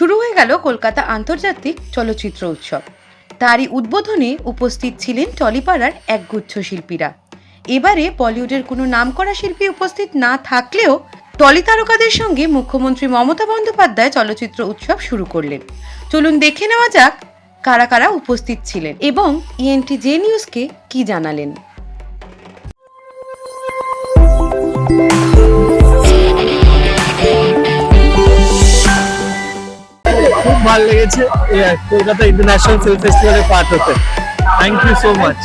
শুরু হয়ে গেল কলকাতা আন্তর্জাতিক চলচ্চিত্র উৎসব। তারই উদ্বোধনে উপস্থিত ছিলেন টলিপাড়ার একগুচ্ছ শিল্পীরা। এবারে বলিউডের কোনো নামকরা শিল্পী উপস্থিত না থাকলেও টলি তারকাদের সঙ্গে মুখ্যমন্ত্রী মমতা বন্দ্যোপাধ্যায় চলচ্চিত্র উৎসব শুরু করলেন। চলুন দেখে নেওয়া যাক কারা কারা উপস্থিত ছিলেন এবং ইএনটি জে নিউজকে কি জানালেন। ভালো লেগেছে। কলকাতা ইন্টারন্যাশনাল ফিল্ম ফেস্টিভ্যালে পার্ট হতে। থ্যাংক ইউ সো মাচ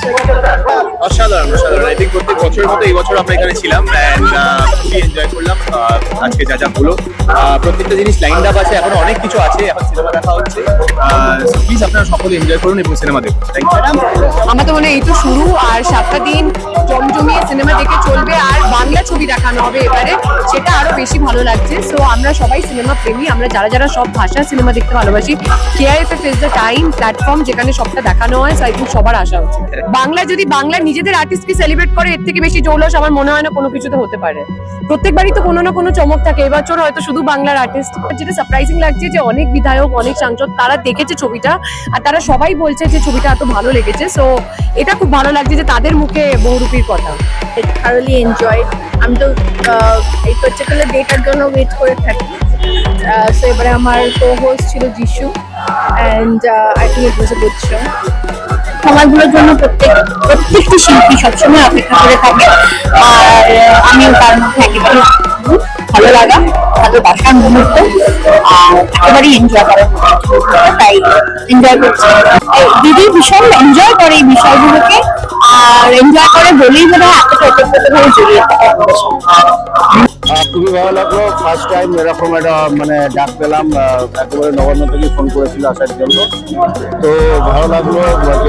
অসাধারণ অসাধারণ। আই থিঙ্ক প্রত্যেক বছরের মতো এই বছর আমরা এখানে ছিলাম অ্যান্ড খুবই এনজয় করলাম। আজকে যা যা হলো। প্রত্যেকটা জিনিস লাইন আপ আছে, এখন অনেক কিছু আছে, এখন সিনেমা দেখা হচ্ছে। প্লিজ আপনারা সকলে এনজয় করুন এবং সিনেমা দেখুন। থ্যাংক ইউ আমার তো মনে এই তো শুরু, আর সাতটা দিন জমজমিয়ে সিনেমা দেখে চলবে, আর বাংলা ছবি দেখানো হবে এবারে, সেটা আরও বেশি ভালো লাগছে। সো আমরা সবাই সিনেমা প্রেমী, আমরা যারা যারা সব ভাষা সিনেমা দেখতে ভালোবাসি KIFF is the time platform যেখানে সবটা দেখানো হয় সো আই সবার আসা উচিত বাংলা যদি বাংলা নিজেদের আর্টিস্টকে সেলিব্রেট করে, এর থেকে বেশি জৌলস আমার মনে হয় না কোনো কিছুতে হতে পারে। প্রত্যেকবারই তো কোনো না কোনো চমক থাকে। এবছর হয়তো শুধু বাংলার আর্টিস্ট যেটা সারপ্রাইজিং লাগছে যে অনেক বিধায়ক, অনেক সাংসদ, তারা দেখেছে ছবিটা আর তারা সবাই বলছে যে ছবিটা এত ভালো লেগেছে। সো এটা খুব ভালো লাগছে যে তাদের মুখে বহুরূপীর কথা। Enjoyed. আমি তো এই পার্টিকুলার ডেটার জন্য ওয়েট করে থাকি সো এবারে আমার কো হোস্ট ছিল Jisshu and I think it was a good show সময়গুলোর জন্য প্রত্যেক, প্রত্যেকটি শিল্পী সবসময় অপেক্ষা করে থাকে আর আমিও তার মধ্যে একেবারে ভালো লাগা তাদের ভালোবাসার মুহূর্ত, আর একেবারেই এনজয় করার তাই এনজয় করছি দিদি ভীষণ এনজয় করে এই বিষয়গুলোকে, আর এনজয় করে বলেই বোধ হয় এতটা ওতপ্রোতভাবে জড়িয়ে থাকে আমাদের সাথে। খুবই ভালো লাগল। ফার্স্ট টাইম এরকম একটা মানে ডাক পেলাম একেবারে নবান্ন থেকে ফোন করেছিল আসার জন্য। তো ভালো লাগল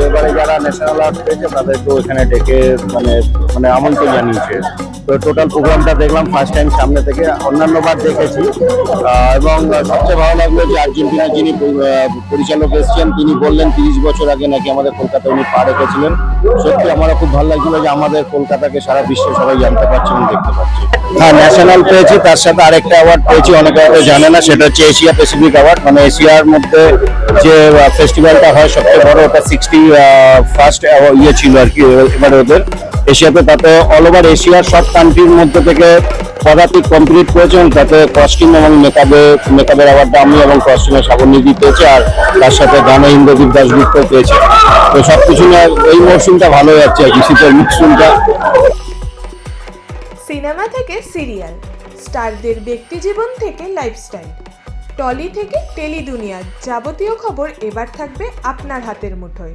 এবারে যারা ন্যাশনাল আর্ট পেয়েছে তাদেরকে ওখানে ডেকে মানে মানে আমন্ত্রণ জানিয়েছে। তো টোটাল প্রোগ্রামটা দেখলাম ফার্স্ট টাইম সামনে থেকে। অন্যান্যবার দেখেছি। এবং সবচেয়ে ভালো লাগল যে আর্জেন্টিনার যিনি পরিচালক এসেছেন, তিনি বললেন তিরিশ বছর আগে নাকি আমাদের কলকাতায় উনি পা রেখেছিলেন। সত্যি আমার খুব ভালো লাগছিল যে আমাদের কলকাতাকে সারা বিশ্বে সবাই জানতে পারছে এবং দেখতে পাচ্ছে হ্যাঁ ন্যাশনাল পেয়েছি, তার সাথে আরেকটা অ্যাওয়ার্ড পেয়েছি, অনেকে হয়তো জানে না, সেটা হচ্ছে এশিয়া প্যাসিফিক অ্যাওয়ার্ড মানে এশিয়ার মধ্যে যে ফেস্টিভ্যালটা হয়, সবচেয়ে বড়, ওটা সিক্সটি ফার্স্ট ইয়ে ছিল আর কি এবারে ওদের। এশিয়াতে তাতে অল ওভার এশিয়ার সব কান্ট্রির মধ্যে থেকে পদাতিক কমপ্লিট করেছেন তাতে কস্টিউম এবং মেকআপে মেকআপের অ্যাওয়ার্ডটা আমি এবং কস্টিউমের সাগরনিধি পেয়েছে আর তার সাথে গানে ইন্দ্রদীপ দাসগুপ্ত পেয়েছে। তো সব কিছু এই মরশুমটা ভালো যাচ্ছে আর কি শীতের মরশুমটা। সিনেমা থেকে সিরিয়াল, স্টারদের ব্যক্তিজীবন থেকে লাইফস্টাইল টলি থেকে টেলি দুনিয়ার যাবতীয় খবর এবার থাকবে আপনার হাতের মুঠোয়।